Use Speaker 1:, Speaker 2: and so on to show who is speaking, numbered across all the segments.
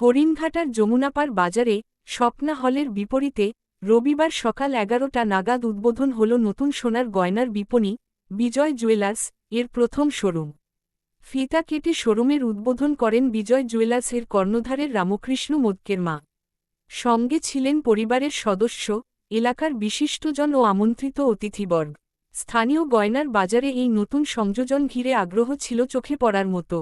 Speaker 1: হরিণঘাটার যমুনাপার বাজারে স্বপ্না হলের বিপরীতে রবিবার সকাল এগারোটা নাগাদ উদ্বোধন হল নতুন সোনার গয়নার বিপণী, বিজয় জুয়েলার্স, এর প্রথম শোরুম। ফিতা কেটে শোরুমের উদ্বোধন করেন বিজয় জুয়েলার্সের কর্ণধারের রামকৃষ্ণ মোদকের মা। সঙ্গে ছিলেন পরিবারের সদস্য, এলাকার বিশিষ্টজন ও আমন্ত্রিত অতিথিবর্গ। স্থানীয় গয়নার বাজারে এই নতুন সংযোজন ঘিরে আগ্রহ ছিল চোখে পড়ার মতো।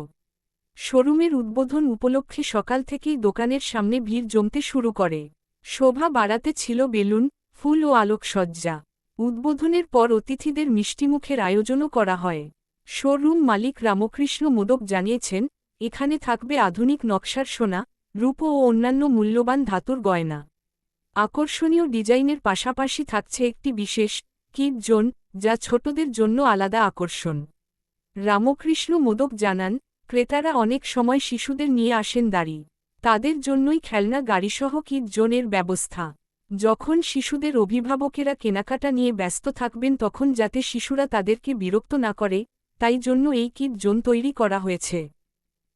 Speaker 1: শোরুমের উদ্বোধন উপলক্ষে সকাল থেকেই দোকানের সামনে ভিড় জমতে শুরু করে। শোভা বাড়াতে ছিল বেলুন, ফুল ও আলোকসজ্জা। উদ্বোধনের পর অতিথিদের মিষ্টিমুখের আয়োজনও করা হয়। শোরুম মালিক রামকৃষ্ণ মোদক জানিয়েছেন, এখানে থাকবে আধুনিক নকশার সোনা, রূপ ও অন্যান্য মূল্যবান ধাতুর গয়না। আকর্ষণীয় ডিজাইনের পাশাপাশি থাকছে একটি বিশেষ কিট জোন, যা ছোটদের জন্য আলাদা আকর্ষণ। রামকৃষ্ণ মোদক জানান ক্রেতারা অনেক সময় শিশুদের নিয়ে আসেন দাঁড়ি। তাদের জন্যই খেলনা, গাড়িসহ কিট জোনের ব্যবস্থা। যখন শিশুদের অভিভাবকেরা কেনাকাটা নিয়ে ব্যস্ত থাকবেন তখন যাতে শিশুরা তাদেরকে বিরক্ত না করে, তাই জন্য এই কিট জোন তৈরি করা হয়েছে।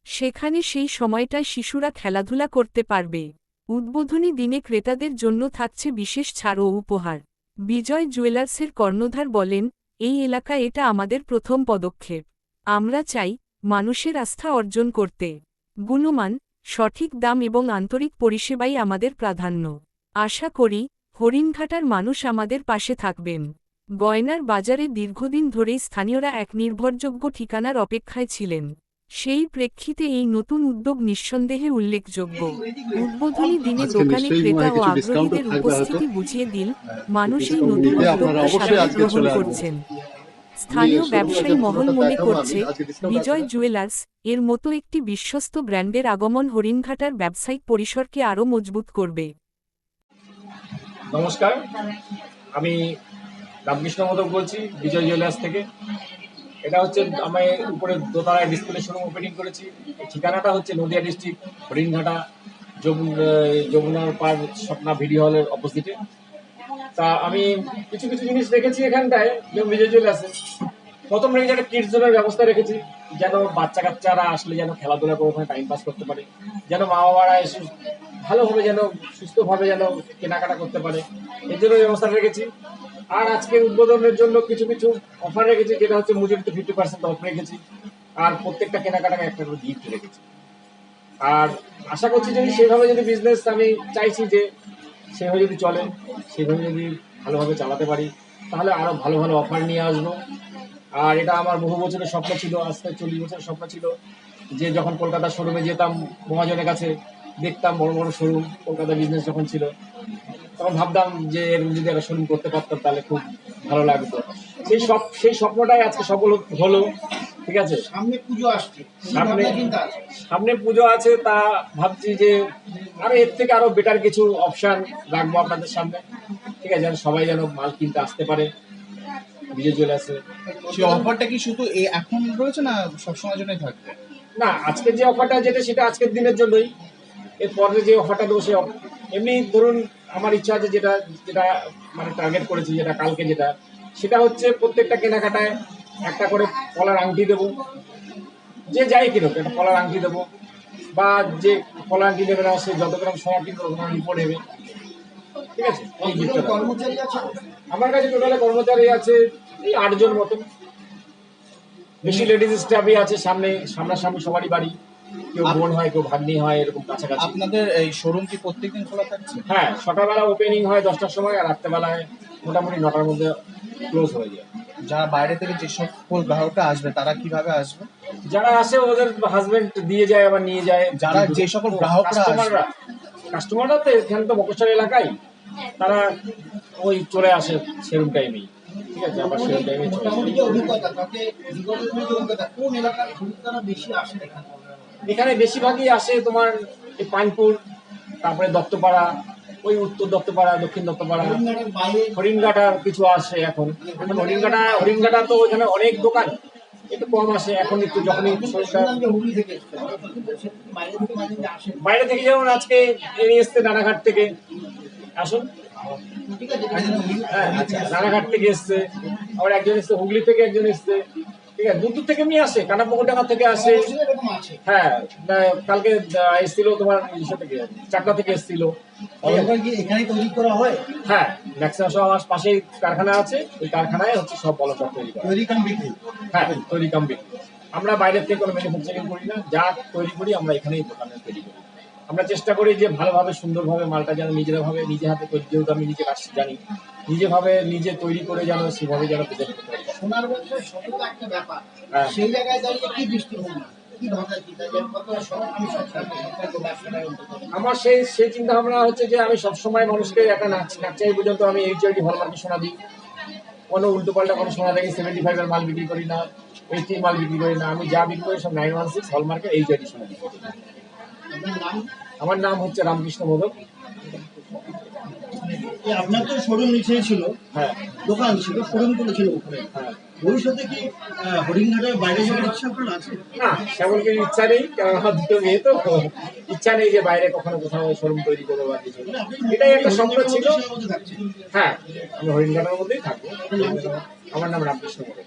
Speaker 1: সেখানে সেই সময়টায় শিশুরা খেলাধুলা করতে পারবে। উদ্বোধনী দিনে ক্রেতাদের জন্য থাকছে বিশেষ ছাড় ও উপহার। বিজয় জুয়েলার্সের কর্ণধার বলেন, এই এলাকায় এটা আমাদের প্রথম পদক্ষেপ। আমরা চাই মানুষের আস্থা অর্জন করতে। গুণমান সঠিক দাম এবং আন্তরিক পরিষেবাই আমাদের প্রাধান্য। আশা করি হরিণঘাটার মানুষ আমাদের পাশে থাকবেন। গয়নার বাজারে দীর্ঘদিন ধরেই স্থানীয়রা এক নির্ভরযোগ্য ঠিকানার অপেক্ষায় ছিলেন। সেই প্রেক্ষিতে এই নতুন উদ্যোগ নিঃসন্দেহে উল্লেখযোগ্য। উদ্বোধনী দিনে দোকানে ক্রেতা ও আগ্রহীদের উপস্থিতি বুঝিয়ে দিল মানুষ এই নতুন সাদরে গ্রহণ করছেন। স্থানীয় ব্যবসায়ী মহল মনে করছে বিজয় জুয়েলার্স এর মতো একটি বিশ্বস্ত ব্র্যান্ডের আগমন হরিণঘাটার ব্যবসায়িক পরিসরকে আরও মজবুত করবে।
Speaker 2: নমস্কার আমি রামকৃষ্ণ মোদক বলছি বিজয় জুয়েলার্স থেকে। এটা হচ্ছে আমি উপরে দোতলায় ডিসপ্লে শোরুম ওপেনিং করেছি। এই ঠিকানাটা হচ্ছে নদিয়া ডিস্ট্রিক্ট হরিণঘাটা যমুনার পার স্বপ্না ভিডিও হলের অপোজিটে তা আমি কিছু কিছু জিনিস রেখেছি এখানটায় যেমন বিজয় জুয়েলার্সে প্রথম রেখেছি একটা কিডস জোনের ব্যবস্থা রেখেছি, যেন বাচ্চা কাচ্চারা আসলে যেন খেলাধুলা করে ওখানে টাইম পাস করতে পারে, যেন মা বাবারা এসে ভালোভাবে যেন, সুস্থভাবে যেন কেনাকাটা করতে পারে। এর জন্য ব্যবস্থা রেখেছি। আর আজকে উদ্বোধনের জন্য কিছু কিছু অফার রেখেছি, যেটা হচ্ছে মজুরিতে ফিফটি পার্সেন্ট অফ রেখেছি। আর প্রত্যেকটা কেনাকাটাকে একটা করে গিফট রেখেছি। আর আশা করছি যদি সেভাবে যদি বিজনেস আমি চাইছি যে সেভাবে যদি চলে, সেভাবে যদি ভালোভাবে চালাতে পারি, তাহলে আরও ভালো ভালো অফার নিয়ে আসব। আর এটা আমার বহু বছরের স্বপ্ন ছিল, আজ থেকে চল্লিশ বছরের স্বপ্ন ছিল যে যখন কলকাতা শোরুমে যেতাম, মহাজনের কাছে দেখতাম বড় বড় শোরুম কলকাতা বিজনেস যখন ছিল, তখন ভাবতাম যে এর যদি একটা শোরুম করতে পারতাম, তাহলে খুব ভালো লাগতো। সেই সব সেই স্বপ্নটাই আজকে সফল হলো। ঠিক আছে?
Speaker 3: সামনে পুজো আসছে।
Speaker 2: সামনে
Speaker 3: চিন্তা আছে?
Speaker 2: সামনে পুজো আছে তা ভাবছি যে আরও এর থেকে আরও বেটার কিছু অপশন রাখব আপনাদের সামনে। ঠিক আছে যেন সবাই যেন মাল কিনতে আসতে পারে বিজয় জুয়েলার্সে
Speaker 3: সেই অফারটা কি শুধু এখন রয়েছে না সবসময় জন্যই থাকবে?
Speaker 2: না আজকের যে অফারটা যেটা সেটা আজকের দিনের জন্যই। এর পরে যে অফারটা দেবো সে এমনি ধরুন আমার ইচ্ছা আছে যেটা যেটা মানে টার্গেট করেছি যেটা কালকে যেটা সেটা হচ্ছে প্রত্যেকটা কেনাকাটায় একটা করে কলার আংটি দেবো। যে যাই কিনুক একটা কলার আংটি দেবো বা যে কলার আংটি নেবে না সে যত গ্রাম সোনা কিনবে তত গ্রাম নেবে। ঠিক আছে? আমার কাছে টোটালে কর্মচারী আছে এই আটজন মতন। বেশি লেডিস স্টাফই আছে সামনে সামনাসামনি সবারই বাড়ি। কেউ বোন হয় কেউ ভাগ্নি হয় এরকম কাছাকাছি।
Speaker 3: আপনাদের এই শোরুম কি প্রত্যেকদিন খোলা থাকছে?
Speaker 2: হ্যাঁ সকালবেলা ওপেনিং হয় দশটার সময় আর রাত্রেবেলায় মোটামুটি নটার মধ্যে ক্লোজ হয়ে যায়।
Speaker 3: যারা বাইরে থেকে যে সকল গ্রাহকরা আসবে তারা কীভাবে আসবে?
Speaker 2: যারা আসে ওদের হাজবেন্ড দিয়ে যায় আবার নিয়ে যায়।
Speaker 3: যারা যে সকল গ্রাহকরা
Speaker 2: কাস্টমাররা কাস্টমাররা তো এখানে তো মকসর এলাকায়। তারা ওই চলে আসে সেরকম টাইমেই ঠিক আছে আবার টাইমে চলে আসে।
Speaker 4: এখানে?
Speaker 2: বেশিরভাগই আসে তোমার পানপুর তারপরে দত্তপাড়া ওই উত্তর দত্তপাড়া দক্ষিণ দত্তপাড়া
Speaker 4: হরিণঘাটের
Speaker 2: কিছু আসে এখন। হরিণঘাটা হরিণঘাটা তো এখানে অনেক দোকান। একটু কম আসে, এখন একটু যখনই
Speaker 4: বাইরে থেকে
Speaker 2: যেমন আজকে এনে এসছে রানাঘাট থেকে। আসুন। হ্যাঁ রানাঘাট থেকে এসছে। আবার একজন এসছে হুগলি থেকে একজন এসছে। ঠিক আছে দূর দূর থেকে নিয়ে আসে কানাপুকুরডাঙ্গা থেকে আসে। হ্যাঁ কালকে এসেছিল তোমার ইসে থেকে চাকরা থেকে এসেছিল।
Speaker 4: এখানেই তৈরি করা হয়?
Speaker 2: হ্যাঁ ম্যাক্সিমাম সব আমার কারখানা আছে ওই কারখানায় হচ্ছে সব তৈরি করা।
Speaker 4: তৈরি কাম বিক্রি?
Speaker 2: হ্যাঁ তৈরি কমপ্লিট আমরা বাইরের থেকে কোনো ম্যানুফ্যাকচারিং করি না যা তৈরি করি আমরা এখানেই দোকানে তৈরি করি। আমরা চেষ্টা করি যে ভালোভাবে সুন্দরভাবে মালটা যেন নিজেরা ভাবে নিজে হাতে তৈরি যেহেতু আমি নিজে কাজ জানি নিজে ভাবে নিজে তৈরি করে যেন সেভাবে যেন প্রেজেন্ট করতে পারি।
Speaker 4: সোনার ব্যবসায় সততা একটা ব্যাপার।
Speaker 2: হ্যাঁ।
Speaker 4: সেই জায়গায় দাঁড়িয়ে কি দৃষ্টিভঙ্গি
Speaker 2: আমার সেই সেই চিন্তা ভাবনা হচ্ছে যে আমি সবসময় মানুষকে একটা নাচ নাচাই পর্যন্ত আমি এইচ আইডি হলমার্কে শোনা দিই। কোনো উল্টো পাল্টা কোনো শোনা দেখি সেভেন্টি ফাইভের মাল বিক্রি করি না এইটি মাল বিক্রি করি না আমি যা বিক্রি করি সব নাইন ওয়ান সিক্স হলমার্কের এইচ আইডি সোনা দিই। আমার নাম হচ্ছে রামকৃষ্ণ মোদক।
Speaker 4: আপনার তো শোরুম নিচেই ছিল।
Speaker 2: হ্যাঁ।
Speaker 4: দোকান ছিল শোরুম করেছিল উপরে
Speaker 2: হ্যাঁ।
Speaker 4: ভবিষ্যতে কি হরিণঘাটের বাইরে যাওয়ার ইচ্ছা আপনার আছে?
Speaker 2: না সেমন কিছু ইচ্ছা নেই কারণ আমার দুটো মেয়ে তো। ইচ্ছা নেই যে বাইরে কখনো কোথাও শোরুম তৈরি করব বা কিছু।
Speaker 4: মানে
Speaker 2: এটাই একটা স্বপ্ন ছিল। হ্যাঁ আমি হরিণঘাটার মধ্যেই থাকব। আমার নাম রামকৃষ্ণ মোদক।